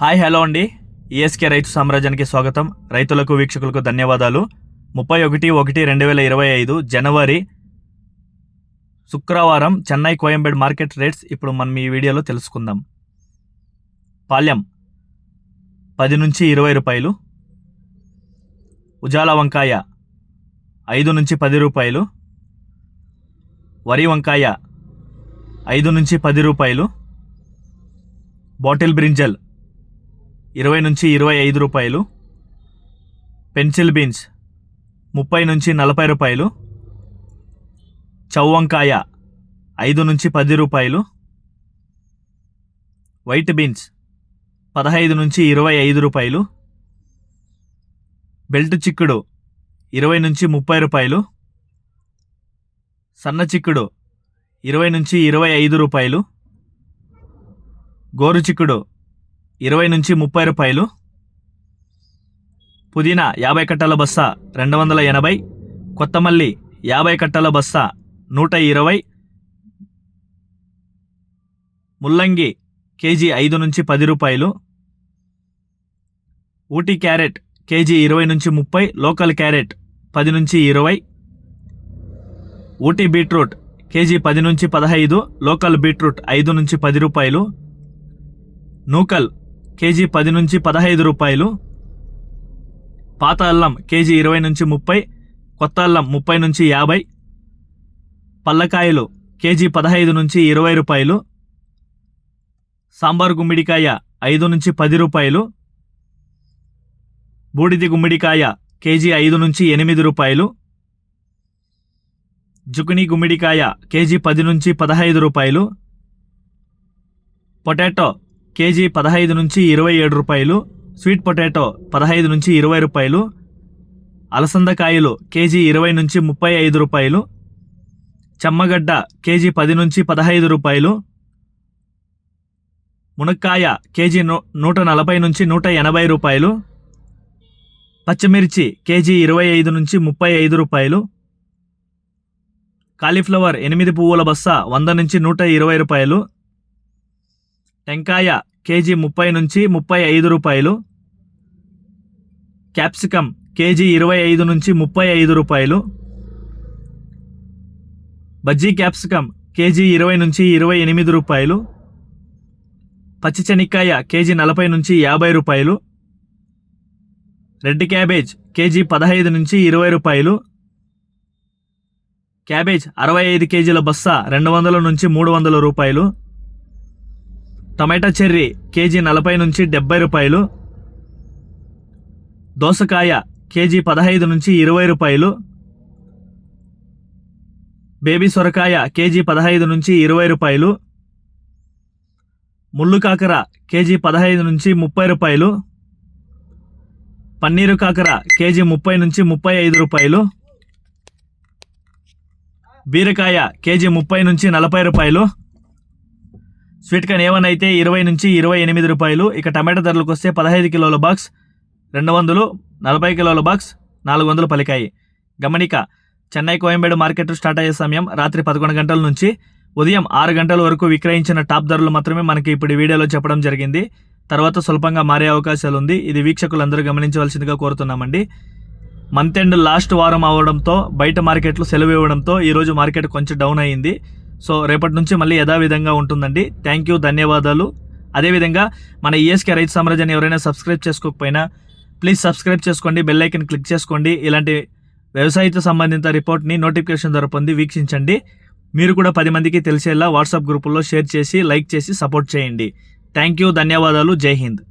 Hi hello అండి. ESK రైతు సామ్రాజ్యానికి స్వాగతం. రైతులకు వీక్షకులకు ధన్యవాదాలు. ముప్పై ఒకటి ఒకటి రెండు వేల ఇరవై ఐదు జనవరి శుక్రవారం చెన్నై కోయంబేడ్ మార్కెట్ రేట్స్ ఇప్పుడు మనం ఈ వీడియోలో తెలుసుకుందాం. పాల్యం పది నుంచి ఇరవై రూపాయలు. ఉజాల వంకాయ ఐదు నుంచి పది రూపాయలు. వరి వంకాయ ఐదు నుంచి పది రూపాయలు. బాటిల్ బ్రింజల్ ఇరవై నుంచి ఇరవై ఐదు రూపాయలు. పెన్సిల్ బీన్స్ ముప్పై నుంచి నలభై రూపాయలు. చౌవంకాయ ఐదు నుంచి పది రూపాయలు. వైట్ బీన్స్ పదహైదు నుంచి ఇరవై ఐదు రూపాయలు. బెల్ట్ చిక్కుడు ఇరవై నుంచి ముప్పై రూపాయలు. సన్న చిక్కుడు ఇరవై నుంచి ఇరవై ఐదు రూపాయలు. గోరు చిక్కుడు ఇరవై నుంచి ముప్పై రూపాయలు. పుదీనా యాభై కట్టల బస్తా రెండు వందల ఎనభై. కొత్తమల్లి యాభై కట్టల బస్తా నూట ఇరవై. ముల్లంగి కేజీ ఐదు నుంచి పది రూపాయలు. ఊటీ క్యారెట్ కేజీ ఇరవై నుంచి ముప్పై. లోకల్ క్యారెట్ పది నుంచి ఇరవై. ఊటీ బీట్రూట్ కేజీ పది నుంచి పదహైదు. లోకల్ బీట్రూట్ ఐదు నుంచి పది రూపాయలు. నూకల్ కేజీ పది నుంచి పదహైదు రూపాయలు. పాత అల్లం కేజీ ఇరవై నుంచి ముప్పై కొత్త అల్లం ముప్పై నుంచి యాభై. పల్లకాయలు కేజీ పదహైదు నుంచి ఇరవై రూపాయలు. సాంబార్ గుమ్మిడికాయ ఐదు నుంచి పది రూపాయలు. బూడిది గుమ్మిడికాయ కేజీ ఐదు నుంచి ఎనిమిది రూపాయలు. జుకుని గుమ్మిడికాయ కేజీ పది నుంచి పదహైదు రూపాయలు. పొటాటో కేజీ పదహైదు నుంచి ఇరవై ఏడు రూపాయలు స్వీట్ పొటాటో పదహైదు నుంచి ఇరవై రూపాయలు అలసందకాయలు కేజీ ఇరవై నుంచి ముప్పై ఐదు రూపాయలు చెమ్మగడ్డ కేజీ పది నుంచి పదహైదు రూపాయలు మునక్కాయ కేజీ నూ నూట నలభై నుంచి నూట ఎనభై రూపాయలు పచ్చిమిర్చి కేజీ ఇరవై ఐదు నుంచి ముప్పై ఐదు రూపాయలు కాలీఫ్లవర్ ఎనిమిది పువ్వుల బస్తా వంద నుంచి నూట ఇరవై రూపాయలు టెంకాయ కేజీ ముప్పై నుంచి ముప్పై ఐదు రూపాయలు. క్యాప్సికమ్ కేజీ ఇరవై ఐదు నుంచి ముప్పై ఐదు రూపాయలు. బజ్జీ క్యాప్సికమ్ కేజీ ఇరవై నుంచి ఇరవై ఎనిమిది రూపాయలు. పచ్చి కేజీ నలభై నుంచి యాభై రూపాయలు. రెడ్ క్యాబేజ్ కేజీ పదహైదు నుంచి ఇరవై రూపాయలు. క్యాబేజ్ అరవై ఐదు కేజీల బస్తా రెండు వందల నుంచి మూడు వందల రూపాయలు. టమాటా చెర్రీ కేజీ నలభై నుంచి డెబ్బై రూపాయలు. దోసకాయ కేజీ పదహైదు నుంచి ఇరవై రూపాయలు. బేబీ సొరకాయ కేజీ పదహైదు నుంచి ఇరవై రూపాయలు. ముళ్ళు కాకర కేజీ పదహైదు నుంచి ముప్పై రూపాయలు. పన్నీరు కాకర కేజీ ముప్పై నుంచి ముప్పై ఐదు రూపాయలు. బీరకాయ కేజీ ముప్పై నుంచి నలభై రూపాయలు. స్వీట్ కార్న్ ఏవన్ అయితే ఇరవై నుంచి ఇరవై ఎనిమిది రూపాయలు. ఇక టమాటా ధరలకు వస్తే పదహైదు కిలోల బాక్స్ రెండు వందలు నలభై కిలోల బాక్స్ నాలుగు వందలు పలికాయి. గమనిక చెన్నై కోయంబేడు మార్కెట్ స్టార్ట్ అయ్యే సమయం రాత్రి పదకొండు గంటల నుంచి ఉదయం ఆరు గంటల వరకు విక్రయించిన టాప్ ధరలు మాత్రమే మనకి ఇప్పుడు వీడియోలో చెప్పడం జరిగింది. తర్వాత స్వల్పంగా మారే అవకాశాలు ఉంది. ఇది వీక్షకులందరూ గమనించవలసిందిగా కోరుతున్నామండి. మంత్ ఎండ్ లాస్ట్ వారం అవడంతో బయట మార్కెట్లు సెలవు ఇవ్వడంతో ఈరోజు మార్కెట్ కొంచెం డౌన్ అయ్యింది సో రేపటి నుంచి మళ్ళీ యథావిధంగా ఉంటుందండి. థ్యాంక్ యూ ధన్యవాదాలు. అదేవిధంగా మన ఈఎస్కే రైతు సామ్రాజ్యాన్ని ఎవరైనా సబ్స్క్రైబ్ చేసుకోకపోయినా ప్లీజ్ సబ్స్క్రైబ్ చేసుకోండి బెల్ ఐకన్ క్లిక్ చేసుకోండి. ఇలాంటి వ్యవసాయతో సంబంధిత రిపోర్ట్ని నోటిఫికేషన్ ద్వారా పొంది వీక్షించండి. మీరు కూడా పది మందికి తెలిసేలా వాట్సాప్ గ్రూపుల్లో షేర్ చేసి లైక్ చేసి సపోర్ట్ చేయండి. థ్యాంక్ యూ ధన్యవాదాలు. జై హింద్.